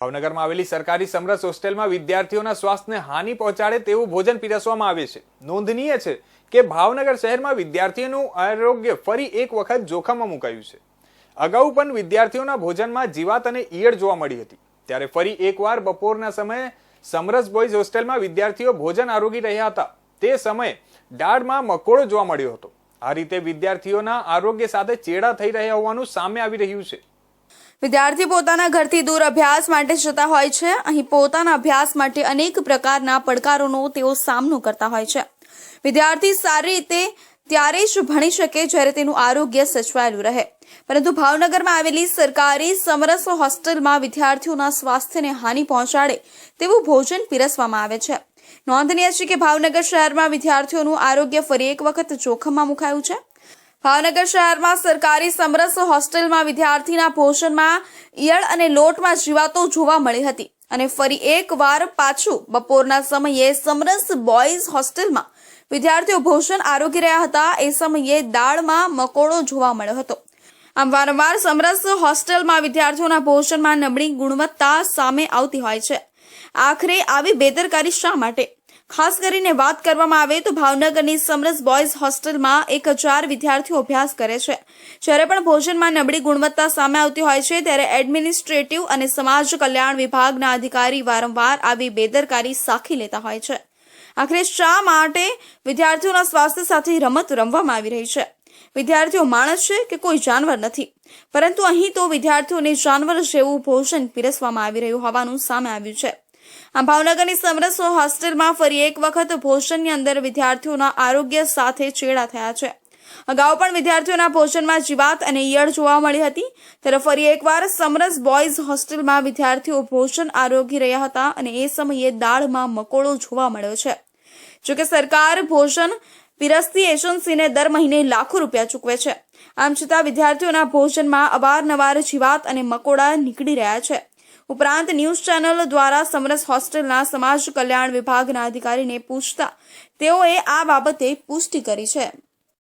ભાવનગરમાં આવેલી સરકારી સમરસ હોસ્ટેલમાં વિદ્યાર્થીઓના સ્વાસ્થ્યને હાનિ પહોંચાડે તેવું ભોજન પીરસવામાં આવે છે. નોંધનીય છે કે ભાવનગર શહેરમાં વિદ્યાર્થીઓનું આરોગ્ય ફરી એક વખત જોખમમાં મુકાયું છે. અગાઉ પણ વિદ્યાર્થીઓના ભોજનમાં જીવાત અને ઈયળ જોવા મળી હતી. ત્યારે ફરી એકવાર બપોરના સમયે સમરસ બોયઝ હોસ્ટેલમાં વિદ્યાર્થીઓ ભોજન આરોગી રહ્યા હતા. તે સમયે દાળમાં મકોડો જોવા મળ્યો હતો. આ રીતે વિદ્યાર્થીઓના આરોગ્ય સાથે ચેડા થઈ રહ્યા હોવાનું સામે આવી રહ્યું છે. વિદ્યાર્થી પોતાના ઘરથી દૂર અભ્યાસ માટે જતા હોય છે. અહીં પોતાના અભ્યાસ માટે અનેક પ્રકારના પડકારોનો તેઓ સામનો કરતા હોય છે. વિદ્યાર્થી સારી રીતે ત્યારે જ ભણી શકે જ્યારે તેનું આરોગ્ય સચવાયેલું રહે. પરંતુ ભાવનગરમાં આવેલી સરકારી સમરસ હોસ્ટેલમાં વિદ્યાર્થીઓના સ્વાસ્થ્યને હાનિ પહોંચાડે તેવું ભોજન પીરસવામાં આવે છે. નોંધનીય છે કે ભાવનગર શહેરમાં વિદ્યાર્થીઓનું આરોગ્ય ફરી એક વખત જોખમમાં મુકાયું છે. ભાવનગર શહેરમાં સરકારી સમરસ હોસ્ટેલમાં વિદ્યાર્થીના ભોજનમાં ઈયળ અને લોટમાં જીવાતો જોવા મળી હતી. અને ફરી એકવાર પાછું બપોરના સમયે સમરસ બોયઝ હોસ્ટેલમાં વિદ્યાર્થીઓ ભોજન આરોગી રહ્યા હતા. એ સમયે દાળમાં મકોડો જોવા મળ્યો હતો. આમ વારંવાર સમરસ હોસ્ટેલમાં વિદ્યાર્થીઓના ભોજનમાં નબળી ગુણવત્તા સામે આવતી હોય છે. આખરે આવી બેદરકારી શા માટે? ખાસ કરીને વાત કરવામાં આવે તો ભાવનગરની સમરસ બોયઝ હોસ્ટેલમાં એક હજાર વિદ્યાર્થીઓ અભ્યાસ કરે છે. જ્યારે પણ ભોજનમાં નબળી ગુણવત્તા સામે આવતી હોય છે, ત્યારે એડમિનિસ્ટ્રેટિવ અને સમાજ કલ્યાણ વિભાગના અધિકારી વારંવાર આવી બેદરકારી સાખી લેતા હોય છે. આખરે શા માટે વિદ્યાર્થીઓના સ્વાસ્થ્ય સાથે રમત રમવામાં આવી રહી છે? વિદ્યાર્થીઓ માણસ છે કે કોઈ જાનવર નથી? પરંતુ અહીં તો વિદ્યાર્થીઓને જાનવર જેવું ભોજન પીરસવામાં આવી રહ્યું હોવાનું સામે આવ્યું છે. આમ ભાવનગરની સમરસ હોસ્ટેલમાં ફરી એક વખત ભોજનની અંદર વિદ્યાર્થીઓના આરોગ્ય સાથે ચેડા થયા છે. અગાઉ પણ વિદ્યાર્થીઓના ભોજનમાં જીવાત અને ઈયળ જોવા મળી હતી. ત્યારે ફરી એકવાર સમરસ બોયઝ હોસ્ટેલમાં વિદ્યાર્થીઓ ભોજન આરોગી રહ્યા હતા અને એ સમયે દાળમાં મકોડો જોવા મળ્યો છે. જોકે સરકાર ભોજન પીરસતી એજન્સીને દર મહિને લાખો રૂપિયા ચૂકવે છે. આમ છતાં વિદ્યાર્થીઓના ભોજનમાં અવારનવાર જીવાત અને મકોડા નીકળી રહ્યા છે. ઉપરાંત ન્યૂઝ ચેનલ દ્વારા સમરસ હોસ્ટેલના સમાજ કલ્યાણ વિભાગના અધિકારીને પૂછતા તેઓએ આ બાબતે પુષ્ટિ કરી છે.